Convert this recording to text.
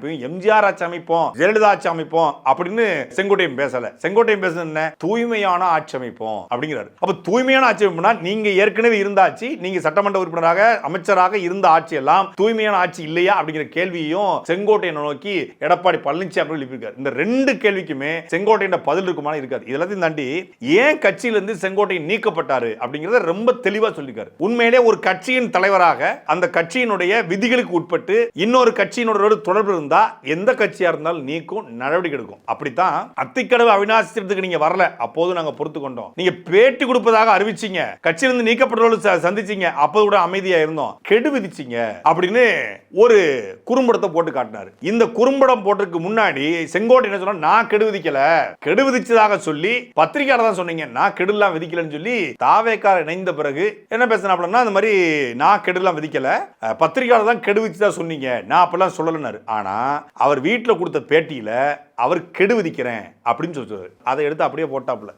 இப்பயும் எம்ஜிஆர் ஆட்சி அமைப்போம் ஜெயலலிதா ஆட்சி அமைப்போம் அப்படின்னு செங்கோட்டையன் பேசல. செங்கோட்டையன் பேசுறது என்ன? தூய்மையான ஆட்சி அமைப்போம் அப்படிங்கிறாரு. அப்ப தூய்மையான ஆட்சி அமைப்புனா நீங்க ஏற்கனவே இருந்த ஆட்சி நீங்க சட்டமன்ற உறுப்பினராக அமைச்சராக இருந்த ஆட்சி எல்லாம் தூய்மையான ஆட்சி இல்லையா அப்படிங்கிற கேள்வியையும் செங்கோட்டையனை நோக்கி எடப்பாடி பழனிசாமி அவர்கள் எழுப்பியிருக்காரு. இந்த ரெண்டு கேள்விக்குமே செங்கோட்டையன் பதில் இருக்குமான இருக்காது. இதெல்லாத்தையும் தாண்டி ஏன் கட்சியிலிருந்து செங்கோட்டையன் நீக்கப்பட்டாரு அப்படிங்கறத ரொம்ப தெளிவா சொல்லியிருக்காரு. உண்மையிலே ஒரு கட்சியின் தலைவராக அந்த கட்சியினுடைய விதிகளுக்கு உட்பட்டு இன்னொரு கட்சியினோட தொடர்பு இருந்தா எந்த கட்சியா இருந்தாலும் நீக்கும் நடவடிக்கை எடுக்கும். அப்படித்தான் அத்திக்கடவு அவினாசி திட்டத்துக்கு நீங்க வரல. அப்போது நாங்க பொறுத்து கொண்டோம். நீங்க பேட்டி கொடுப்பதாக அறிவிச்சீங்க. கட்சியிலிருந்து நீக்கப்பட்டவர்கள் சந்திச்சீங்க. அப்போது கூட அமைதியா இருந்தோம். கெடு விதிச்சீங்க. அப்படின்னு ஒரு குறும்படத்தை போட்டு காட்டினாரு. இந்த குறும்படம் போட்டதுக்கு முன்னாடி செங்கோட்டை என்ன சொன்னா நான் கெடு விதிக்கல. கெடு விதிச்சதாக சொல்லி பத்திரிகையாளர் தான் சொன்னீங்க. நான் கெடுலாம் விதிக்கலன்னு சொல்லி தாவேக்கார் இணைந்த பிறகு என்ன பேசினாப்லன்னா அந்த மாதிரி நான் கெடுலாம் விதிக்கல. பத்திரிகையாளர் தான் கெடு விதிச்சதா சொன்னீங்க. நான் அப்பெல்லாம் சொல்லலனாரு ஆனா அவர் வீட்டில் கொடுத்த பேட்டியில் அவர் கெடு விதிக்கிறேன் அப்படின்னு சொல்றாரு. அதை எடுத்து அப்படியே போட்டாப்புல.